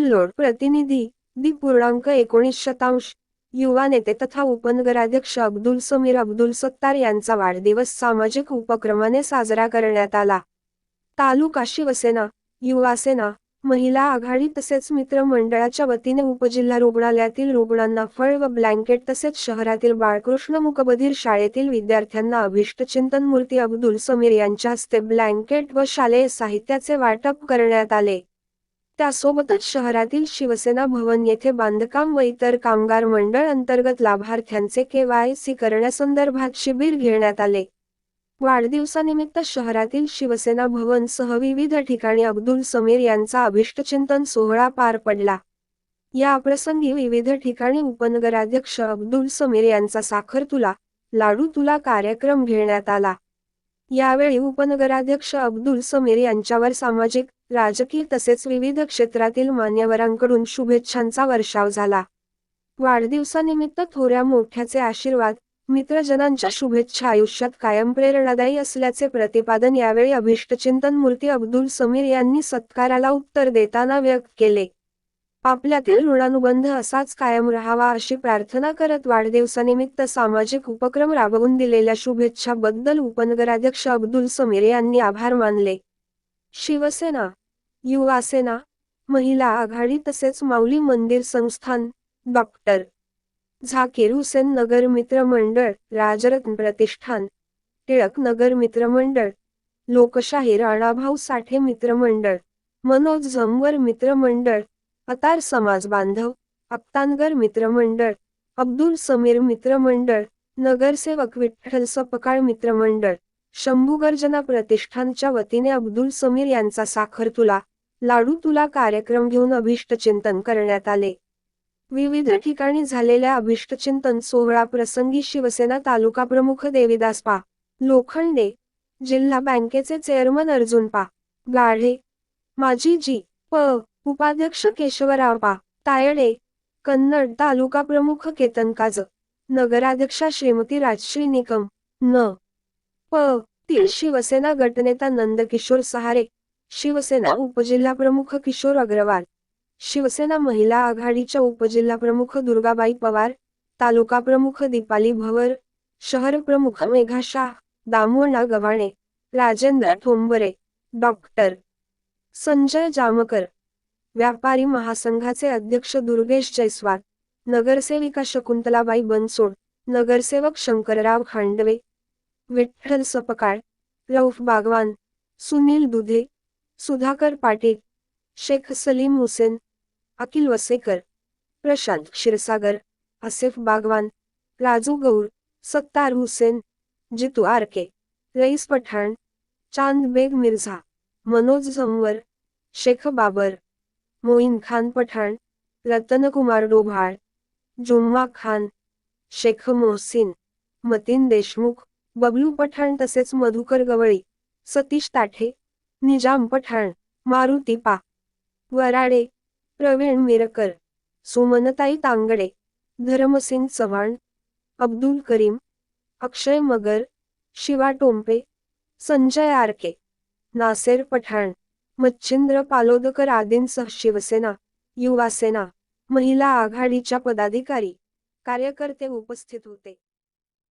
Episode प्रतिनिधी दी पूर्णांक एकोणीस शतांश युवा नेते तथा उपनगराध्यक्ष अब्दुल समीर अब्दुल सत्तार यांचा वाढदिवस सामाजिक उपक्रमाने साजरा करण्यात आला. तालुका शिवसेना युवासेना महिला आघाडी तसेच मित्र मंडळाच्या वतीने उपजिल्हा रुग्णालयातील रुग्णांना फळ व ब्लँकेट तसेच शहरातील बाळकृष्ण मुकबधीर शाळेतील विद्यार्थ्यांना अभिष्टचिंतन मूर्ती अब्दुल समीर यांच्या हस्ते ब्लँकेट व शालेय साहित्याचे वाटप करण्यात आले. त्यासोबतच शहरातील शिवसेना भवन येथे बांधकाम व इतर कामगार मंडळ अंतर्गत लाभार्थ्यांचे केवायसी करण्यासंदर्भात शिबिर घेण्यात आले. वाढदिवसानिमित्त शहरातील शिवसेना भवन सह विविध ठिकाणी अब्दुल समीर यांचा अभिष्टचिंतन सोहळा पार पडला. या प्रसंगी विविध ठिकाणी उपनगराध्यक्ष अब्दुल समीर यांचा साखर तुला लाडू तुला कार्यक्रम घेण्यात आला. यावेळी उपनगराध्यक्ष अब्दुल समीर यांच्यावर सामाजिक राजकीय तसेच विविध क्षेत्रातील मान्यवरांकडून शुभेच्छांचा वर्षाव झाला. वाढदिवसानिमित्त थोड्या मोठ्याचे आशीर्वाद मित्रजनांच्या शुभेच्छा आयुष्यात कायम प्रेरणादायी असल्याचे प्रतिपादन यावेळी अभिष्टचिंतन मूर्ती अब्दुल समीर यांनी सत्काराला उत्तर देताना व्यक्त केले. आपल्यातील ऋणानुबंध असाच कायम राहावा अशी प्रार्थना करत वाढदिवसानिमित्त सामाजिक उपक्रम राबवून दिलेल्या शुभेच्छाबद्दल उपनगराध्यक्ष अब्दुल समीर यांनी आभार मानले. शिवसेना युवासेना महिला आघाडी तसेच माऊली मंदिर संस्थान डॉक्टर. झाकीर हुसेन नगर मित्र मंडळ राजरत्न प्रतिष्ठान. टिळक नगर मित्र मंडळ. लोकशाही राणाभाऊ साठे मित्र मंडळ. मनोज झंवर मित्र मंडळ. अतार समाज बांधव. अक्तानगर मित्र मंडळ. अब्दुल समीर मित्र मंडळ. नगरसेवक विठ्ठल सपकाळ मित्र मंडळ. गर्जना प्रतिष्ठानच्या वतीने अब्दुल समीर यांचा साखर तुला लाडू तुला कार्यक्रम घेऊन अभिष्टचिंतन करण्यात आले. विविध ठिकाणी झालेल्या अभिष्टचिंतन सोहळा प्रसंगी शिवसेना तालुका प्रमुख देविदास पा. लोखंडे जिल्हा बँकेचे चेअरमन अर्जुन पा. गाढे माजी जी. प. उपाध्यक्ष केशवराव पा. तायडे कन्नड तालुका प्रमुख केतन काज. नगराध्यक्षा श्रीमती राजश्री निकम. न. प. तील शिवसेना गटनेता नंदकिशोर सहारे. शिवसेना उपजिल्हाप्रमुख किशोर अग्रवाल शिवसेना महिला आघाडीच्या उपजिल्हाप्रमुख दुर्गाबाई पवार तालुका प्रमुख दीपाली भवर शहर प्रमुख मेघा शाह दामोणा गव्हाणे राजेंद्र ठोंबरे डॉक्टर संजय जामकर व्यापारी महासंघाचे अध्यक्ष दुर्गेश जयस्वाल नगरसेविका शकुंतलाबाई बनसोड नगरसेवक शंकरराव खांडवे विठ्ठल सपकाळ रौफ बागवान सुनील दुधे सुधाकर पाटील शेख सलीम हुसेन अकिल वसेकर प्रशांत क्षीरसागर आसिफ बागवान राजू गौर सत्तार हुसेन जितू आरके रईस पठाण चांद बेग मिर्झा मनोज झंवर शेख बाबर मोईन खान पठाण रतनकुमार डोभाळ जुम्मा खान शेख मोहसिन मतीन देशमुख बबलू पठाण तसेच मधुकर गवळी सतीश ताठे निजाम पठाण मारुती पा. वराडे प्रवीण मिरकर सुमनताई तांगडे धर्मसिंग चव्हाण अब्दुल करीम अक्षय मगर शिवा टोंपे संजय आरके नासेर पठाण मच्छिंद्र पालोदकर आदींसह शिवसेना युवासेना महिला आघाडीच्या पदाधिकारी कार्यकर्ते उपस्थित होते.